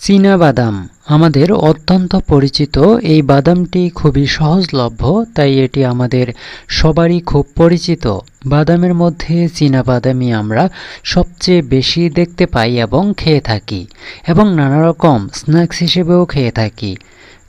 চীনা বাদাম। আমাদের অত্যন্ত পরিচিত এই বাদামটি খুবই সহজলভ্য, তাই এটি আমাদের সবারই খুব পরিচিত। বাদামের মধ্যে চীনা বাদামই আমরা সবচেয়ে বেশি দেখতে পাই এবং খেয়ে থাকি, এবং নানা রকম স্ন্যাক্স হিসেবেও খেয়ে থাকি।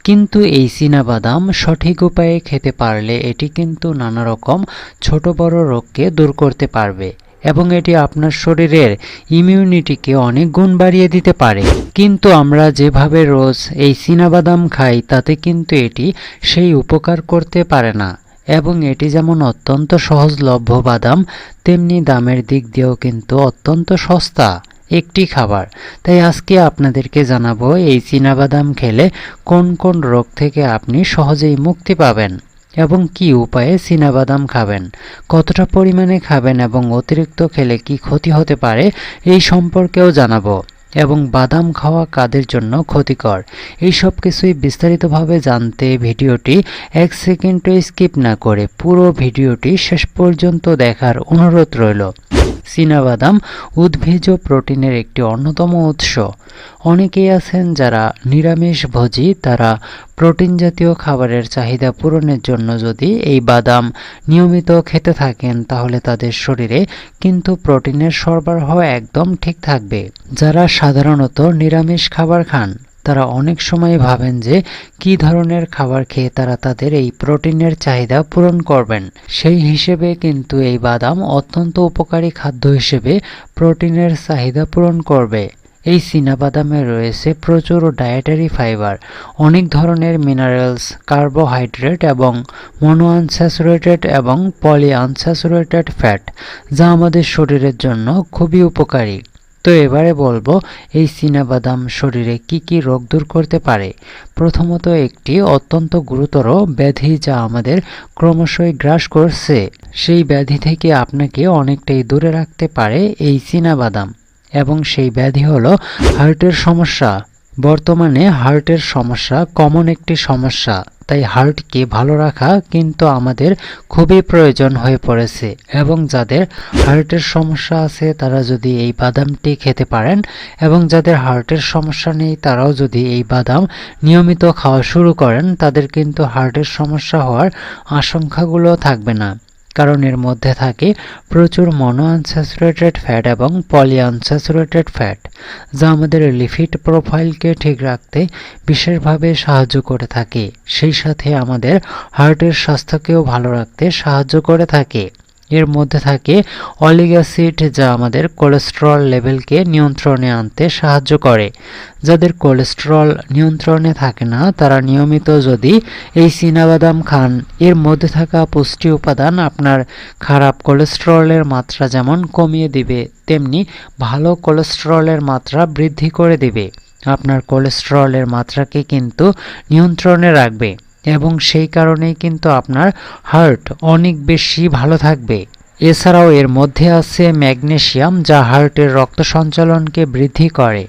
কিন্তু এই চীনা বাদাম সঠিক উপায়ে খেতে পারলে এটি কিন্তু নানা রকম ছোট বড় রোগকে দূর করতে পারবে। এবং এটি আপনার শরীরের ইমিউনিটিকে অনেক গুণ বাড়িয়ে দিতে পারে। কিন্তু আমরা যেভাবে রোজ এই বাদাম খাই, তাতে কিন্তু এটি সেই উপকার করতে পারে না। এবং এটি যেমন অত্যন্ত সহজলভ্য বাদাম, তেমনি দামের দিক দিয়েও কিন্তু অত্যন্ত সস্তা একটি খাবার। তাই আজকে আপনাদেরকে জানাব, এই বাদাম খেলে কোন কোন রোগ থেকে আপনি সহজেই মুক্তি পাবেন। এবং কি উপায়ে বাদাম খাবেন? কতটা পরিমাণে খাবেন এবং অতিরিক্ত খেলে কি ক্ষতি হতে পারে? এই সম্পর্কেও জানাব। এবং বাদাম খাওয়া কাদের জন্য ক্ষতিকর? এই সব কিছুই বিস্তারিতভাবে জানতে ভিডিওটি এক সেকেন্ডও স্কিপ না করে পুরো ভিডিওটি শেষ পর্যন্ত দেখার অনুরোধ রইল। বাদাম উদ্ভিজ প্রোটিনের একটি অন্যতম উৎস। অনেকেই আছেন যারা নিরামিষ ভোজী, তারা প্রোটিন জাতীয় খাবারের চাহিদা পূরণের জন্য যদি এই বাদাম নিয়মিত খেতে থাকেন, তাহলে তাদের শরীরে কিন্তু প্রোটিনের সরবরাহ একদম ঠিক থাকবে। যারা সাধারণত নিরামিষ খাবার খান তারা অনেক সময় ভাবেন যে কি ধরনের খাবার খেয়ে তারা তাদের এই প্রোটিনের চাহিদা পূরণ করবেন। সেই হিসেবে কিন্তু এই বাদাম অত্যন্ত উপকারী খাদ্য হিসেবে প্রোটিনের চাহিদা পূরণ করবে। এই বাদামে রয়েছে প্রচুর ডায়েটারি ফাইবার অনেক ধরনের মিনারেলস কার্বোহাইড্রেট এবং মনো আনস্যাচুরেটেড এবং পলি আনস্যাচুরেটেড ফ্যাট যা আমাদের শরীরের জন্য খুবই উপকারী। তো এবারে বলব, এই বাদাম শরীরে কি কি রোগ দূর করতে পারে? প্রথমত একটি অত্যন্ত গুরুতর ব্যাধি যা আমাদের ক্রমশই গ্রাস করছে। সেই ব্যাধি থেকে আপনাকে অনেকটাই দূরে রাখতে পারে এই বাদাম এবং সেই ব্যাধি হলো হার্টের সমস্যা। বর্তমানে হার্টের সমস্যা কমন একটি সমস্যা। তাই হার্টকে ভালো রাখা কিন্তু আমাদের খুবই প্রয়োজন হয়ে পড়েছে এবং যাদের হার্টের সমস্যা আছে তারা যদি এই বাদামটি খেতে পারেন এবং যাদের হার্টের সমস্যা নেই তারাও যদি এই বাদাম নিয়মিত খাওয়া শুরু করেন তাদের কিন্তু হার্টের সমস্যা হওয়ার আশঙ্কাগুলো থাকবে না। কারণ এর মধ্যে থাকে প্রচুর মনো আনস্যাচুরেটেড ফ্যাট এবং পলি আনস্যাচুরেটেড ফ্যাট যা আমাদের লিফিড প্রোফাইলকে ঠিক রাখতে বিশেষভাবে সাহায্য করে থাকে। সেই সাথে আমাদের হার্টের স্বাস্থ্যকেও ভালো রাখতে সাহায্য করে থাকে। এর মধ্যে থাকে অলিক অ্যাসিড, যা আমাদের কোলেস্টেরল লেভেলকে নিয়ন্ত্রণে আনতে সাহায্য করে। যাদের কোলেস্টেরল নিয়ন্ত্রণে থাকে না, তারা নিয়মিত যদি এই বাদাম খান, এর মধ্যে থাকা পুষ্টি উপাদান আপনার খারাপ কোলেস্টেরলের মাত্রা যেমন কমিয়ে দিবে, তেমনি ভালো কোলেস্টেরলের মাত্রা বৃদ্ধি করে দিবে। আপনার কোলেস্টেরলের মাত্রাকে কিন্তু নিয়ন্ত্রণে রাখবে। এবং সেই কারণেই কিন্তু আপনার হার্ট অনেক বেশি ভালো থাকবে। এছাড়াও এর মধ্যে আছে ম্যাগনেশিয়াম, যা হার্টের রক্ত সঞ্চালনকে বৃদ্ধি করে।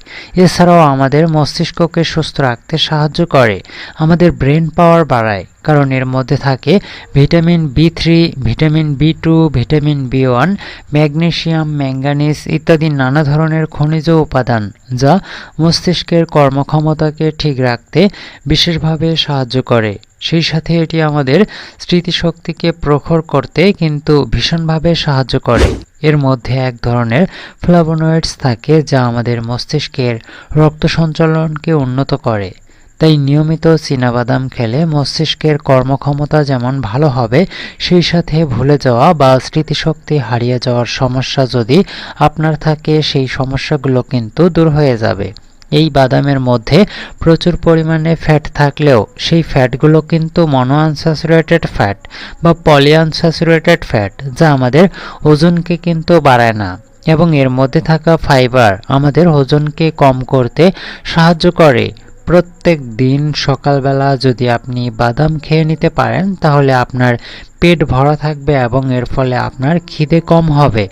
এছাড়াও আমাদের মস্তিষ্ককে সুস্থ রাখতে সাহায্য করে। আমাদের ব্রেন পাওয়ার বাড়ায়, কারণ এর মধ্যে থাকে vitamin B three, vitamin B two, vitamin B one, magnesium, manganese ইত্যাদি নানা ধরনের খনিজ উপাদান, যা মস্তিষ্কের কর্মক্ষমতাকে ঠিক রাখতে বিশেষভাবে সাহায্য করে। সেই সাথে এটি আমাদের স্মৃতিশক্তিকে প্রখর করতে কিন্তু ভীষণভাবে সাহায্য করে। এর মধ্যে এক ধরনের ফ্লাভোনয়েডস থাকে যা আমাদের মস্তিষ্কের রক্ত সঞ্চালনকে উন্নত করে। তাই নিয়মিত চীনাবাদাম খেলে মস্তিষ্কের কর্মক্ষমতা যেমন ভালো হবে, সেই সাথে ভুলে যাওয়া বা স্মৃতিশক্তি হারিয়ে যাওয়ার সমস্যা যদি আপনার থাকে, সেই সমস্যাগুলো কিন্তু দূর হয়ে যাবে। এই বাদামের মধ্যে প্রচুর পরিমাণে ফ্যাট থাকলেও সেই ফ্যাটগুলো কিন্তু মনো আনস্যাচুরেটেড ফ্যাট বা পলি আনস্যাচুরেটেড ফ্যাট যা আমাদের ওজনকে কিন্তু বাড়ায় না এবং এর মধ্যে থাকা ফাইবার আমাদের ওজনকে কম করতে সাহায্য করে। প্রত্যেক প্রত্যেক দিন সকালবেলা যদি আপনি বাদাম খেয়ে নিতে পারেন, তাহলে আপনার পেট ভরা থাকবে এবং এর ফলে আপনার খিদে কম হবে।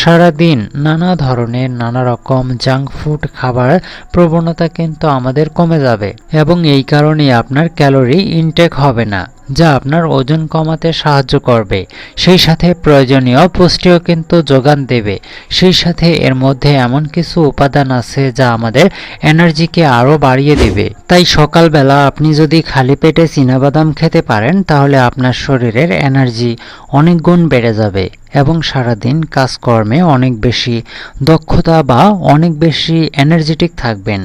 সারাদিন নানা ধরনের নানা রকম জাঙ্ক ফুড খাবার প্রবণতা কিন্তু আমাদের কমে যাবে এবং এই কারণে আপনার ক্যালোরি ইনটেক হবে না, যা আপনার ওজন কমাতে সাহায্য করবে। সেই সাথে প্রয়োজনীয় পুষ্টিও কিন্তু যোগান দেবে। সেই সাথে এর মধ্যে এমন কিছু উপাদান আছে যা আমাদের এনার্জিকে আরও বাড়িয়ে দেবে। তাই সকালবেলা আপনি যদি খালি পেটে চীনাবাদাম খেতে পারেন, তাহলে আপনার শরীরের এনার্জি অনেক গুণ বেড়ে যাবে এবং সারাদিন কাজকর্মে অনেক বেশি দক্ষতা বা অনেক বেশি এনার্জেটিক থাকবেন।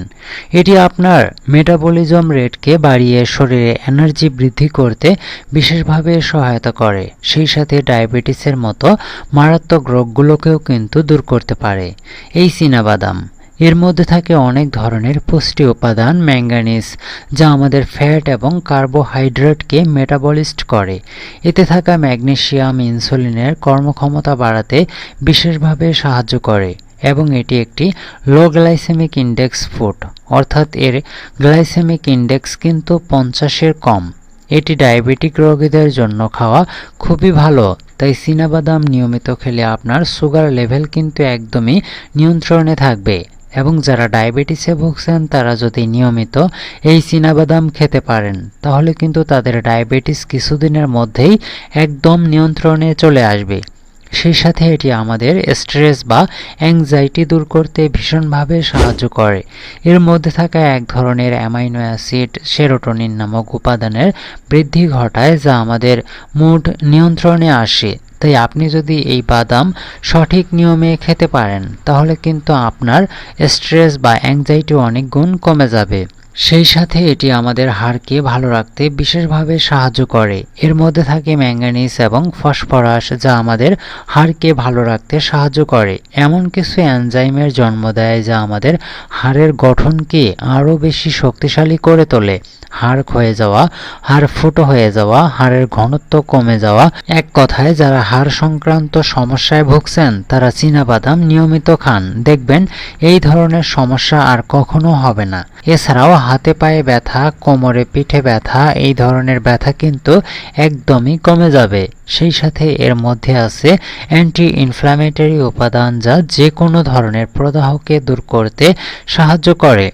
এটি আপনার মেটাবলিজম রেটকে বাড়িয়ে শরীরে এনার্জি বৃদ্ধি করতে বিশেষভাবে সহায়তা করে। সেই সাথে ডায়াবেটিসের মতো মারাত্মক রোগগুলোকেও কিন্তু দূর করতে পারে। এই চীনাবাদাম এর মধ্যে থাকে অনেক ধরনের পুষ্টি উপাদান ম্যাঙ্গানিজ যা আমাদের ফ্যাট এবং কার্বোহাইড্রেটকে মেটাবলিস্ট করে। এতে থাকা ম্যাগনেশিয়াম ইনসুলিনের কর্মক্ষমতা বাড়াতে বিশেষভাবে সাহায্য করে এবং এটি একটি লো গ্লাইসেমিক ইন্ডেক্স ফুড। অর্থাৎ এর গ্লাইসেমিক ইন্ডেক্স কিন্তু পঞ্চাশের কম। এটি ডায়াবেটিক রোগীদের জন্য খাওয়া খুবই ভালো, তাই চীনাবাদাম নিয়মিত খেলে আপনার সুগার লেভেল কিন্তু একদমই নিয়ন্ত্রণে থাকবে। এবং যারা ডায়াবেটিসে ভুগছেন, তারা যদি নিয়মিত এই চীনাবাদাম খেতে পারেন, তাহলে কিন্তু তাদের ডায়াবেটিস কিছুদিনের মধ্যেই একদম নিয়ন্ত্রণে চলে আসবে। সেই সাথে এটি আমাদের স্ট্রেস বা অ্যাংজাইটি দূর করতে ভীষণভাবে সাহায্য করে। এর মধ্যে থাকা এক ধরনের অ্যামাইনো অ্যাসিড সেরোটোনিন নামক উপাদানের বৃদ্ধি ঘটায়, যা আমাদের মুড নিয়ন্ত্রণে আসে। তাই আপনি যদি এই বাদাম সঠিক নিয়মে খেতে পারেন, তাহলে কিন্তু আপনার স্ট্রেস বা অ্যাংজাইটি অনেক গুণ কমে যাবে। সেই সাথে এটি আমাদের হাড়কে ভালো রাখতে বিশেষভাবে সাহায্য করে। এর মধ্যে থাকে ম্যাঙ্গানিজ এবং ফসফরাস, যা আমাদের হাড়কে ভালো রাখতে সাহায্য করে। এমন কিছু এনজাইমের জন্ম দেয়, যা আমাদের হাড়ের গঠনকে আরও বেশি শক্তিশালী করে তোলে। হাড় ক্ষয়ে যাওয়া, হাড় ফুটো হয়ে যাওয়া, হাড়ের ঘনত্ব কমে যাওয়া। এক কথায়, যারা হাড় সংক্রান্ত সমস্যায় ভুগছেন, তারা বাদাম নিয়মিত খান। দেখবেন, এই ধরনের সমস্যা আর কখনো হবে না। এছাড়াও হাতে পায়ে ব্যথা, কোমরে পিঠে ব্যথা, এই ধরনের ব্যথা কিন্তু একদমই কমে যাবে। সেই সাথে এর মধ্যে আছে অ্যান্টি ইনফ্ল্যামেটরি উপাদান যা যে কোনো ধরনের প্রদাহকে দূর করতে সাহায্য করে।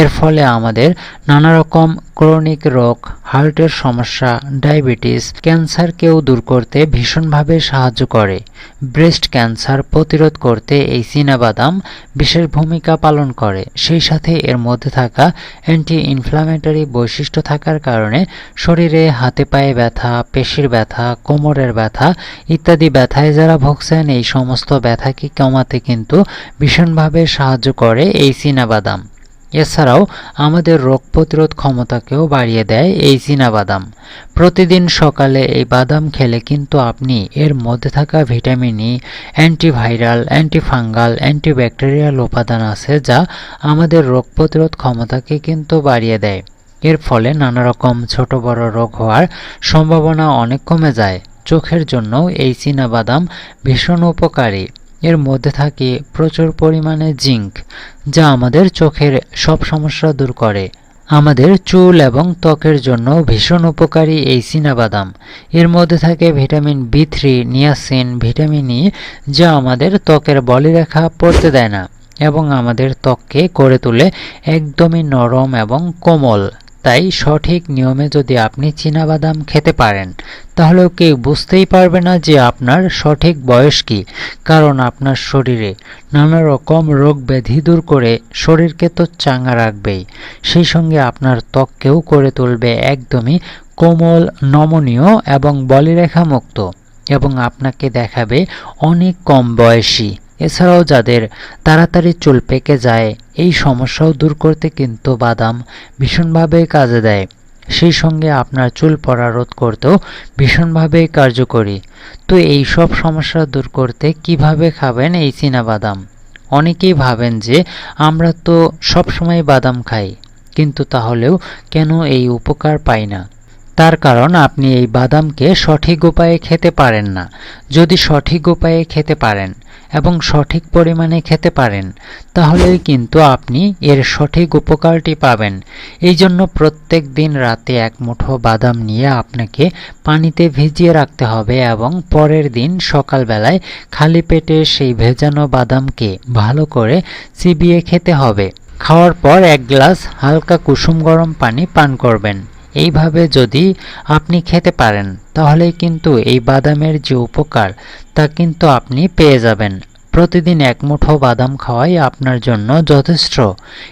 এর ফলে আমাদের নানা রকম ক্রনিক রোগ, হার্টের সমস্যা, ডায়াবেটিস, ক্যান্সারকেও দূর করতে ভীষণভাবে সাহায্য করে। ব্রেস্ট ক্যান্সার প্রতিরোধ করতে এই বাদাম বিশেষ ভূমিকা পালন করে। সেই সাথে এর মধ্যে থাকা অ্যান্টি ইনফ্লামেটরি বৈশিষ্ট্য থাকার কারণে শরীরে হাতে পায়ে ব্যথা, পেশির ব্যথা, কোমরের ব্যথা ইত্যাদি ব্যথায় যারা ভুগছেন, এই সমস্ত ব্যথাকে কমাতে কিন্তু ভীষণভাবে সাহায্য করে এই বাদাম এছাড়াও আমাদের রোগ প্রতিরোধ ক্ষমতাকেও বাড়িয়ে দেয় এই বাদাম প্রতিদিন সকালে এই বাদাম খেলে কিন্তু আপনি এর মধ্যে থাকা vitamin E, antiviral, antifungal, antibacterial উপাদান আছে যা আমাদের রোগ প্রতিরোধ ক্ষমতাকে কিন্তু বাড়িয়ে দেয়। এর ফলে নানা রকম ছোট বড় রোগ হওয়ার সম্ভাবনা অনেক কমে যায়। চোখের জন্য এই বাদাম ভীষণ উপকারী। এর মধ্যে থাকে প্রচুর পরিমাণে জিঙ্ক, যা আমাদের চোখের সব সমস্যা দূর করে। আমাদের চুল এবং ত্বকের জন্য ভীষণ উপকারী এই বাদাম এর মধ্যে থাকে vitamin B three, niacin, vitamin E, যা আমাদের ত্বকের বলিরেখা পড়তে দেয় না এবং আমাদের ত্বককে করে তোলে একদমই নরম এবং কোমল। তাই সঠিক নিয়মে যদি আপনি বাদাম খেতে পারেন, তাহলেও কেউ বুঝতেই পারবে না যে আপনার সঠিক বয়স কি, কারণ আপনার শরীরে নানা রকম রোগ ব্যাধি দূর করে শরীরকে তো চাঙ্গা রাখবেই। সেই সঙ্গে আপনার ত্বককেও করে তুলবে একদমই কোমল, নমনীয় এবং বলিরেখা মুক্ত এবং আপনাকে দেখাবে অনেক কম বয়সী। এছাড়াও যাদের তাড়াতাড়ি চুল পেকে যায়, এই সমস্যাও দূর করতে কিন্তু বাদাম ভীষণভাবে কাজে দেয়। সেই সঙ্গে আপনার চুল পড়া রোধ করতেও ভীষণভাবে কার্যকরী। তো এই সব সমস্যা দূর করতে কীভাবে খাবেন এই বাদাম? অনেকেই ভাবেন যে, আমরা তো সবসময় বাদাম খাই, কিন্তু তাহলেও কেন এই উপকার পাই না? তার কারণ আপনি এই বাদামকে সঠিক উপায়ে খেতে পারেন না। যদি সঠিক উপায়ে খেতে পারেন এবং সঠিক পরিমাণে খেতে পারেন, তাহলেই কিন্তু আপনি এর সঠিক উপকারটি পাবেন। এই জন্য প্রত্যেক দিন রাতে এক মুঠো বাদাম নিয়ে আপনাকে পানিতে ভিজিয়ে রাখতে হবে এবং পরের দিন সকালবেলায় খালি পেটে সেই ভেজানো বাদামকে ভালো করে চিবিয়ে খেতে হবে। খাওয়ার পর এক গ্লাস হালকা কুসুম গরম পানি পান করবেন। এইভাবে যদি আপনি খেতে পারেন তাহলে কিন্তু এই বাদামের যে উপকার, তা কিন্তু আপনি পেয়ে যাবেন। প্রতিদিন এক মুঠো বাদাম খাওয়াই আপনার জন্য যথেষ্ট।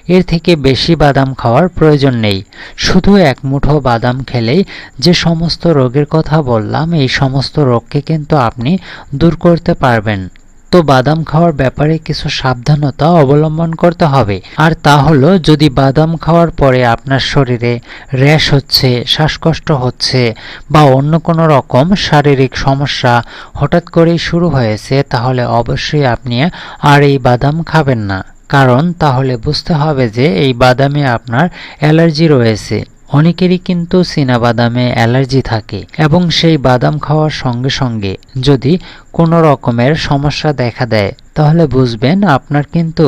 এর থেকে বেশি বাদাম খাওয়ার প্রয়োজন নেই। শুধু এক মুঠো বাদাম খেলেই যে সমস্ত রোগের কথা বললাম, এই সমস্ত রোগকে কিন্তু আপনি দূর করতে পারবেন। তো বাদাম খাওয়ার ব্যাপারে কিছু সাবধানতা অবলম্বন করতে হবে। আর তা হলো, যদি বাদাম খাওয়ার পরে আপনার শরীরে র্যাশ হচ্ছে, শ্বাসকষ্ট হচ্ছে বা অন্য কোনো রকম শারীরিক সমস্যা হঠাৎ করেই শুরু হয়েছে, তাহলে অবশ্যই আপনি আর এই বাদাম খাবেন না। কারণ তাহলে বুঝতে হবে যে এই বাদামে আপনার অ্যালার্জি রয়েছে। অনেকেরই কিন্তু বাদামে অ্যালার্জি থাকে এবং সেই বাদাম খাওয়ার সঙ্গে সঙ্গে যদি কোনো রকমের সমস্যা দেখা দেয়, তাহলে বুঝবেন আপনার কিন্তু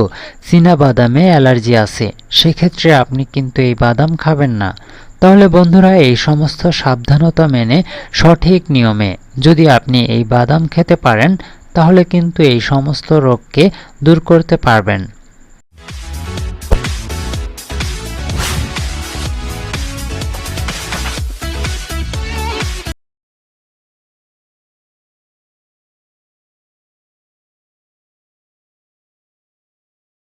বাদামে অ্যালার্জি আছে। সেক্ষেত্রে আপনি কিন্তু এই বাদাম খাবেন না। তাহলে বন্ধুরা, এই সমস্ত সাবধানতা মেনে সঠিক নিয়মে যদি আপনি এই বাদাম খেতে পারেন, তাহলে কিন্তু এই সমস্ত রোগকে দূর করতে পারবেন।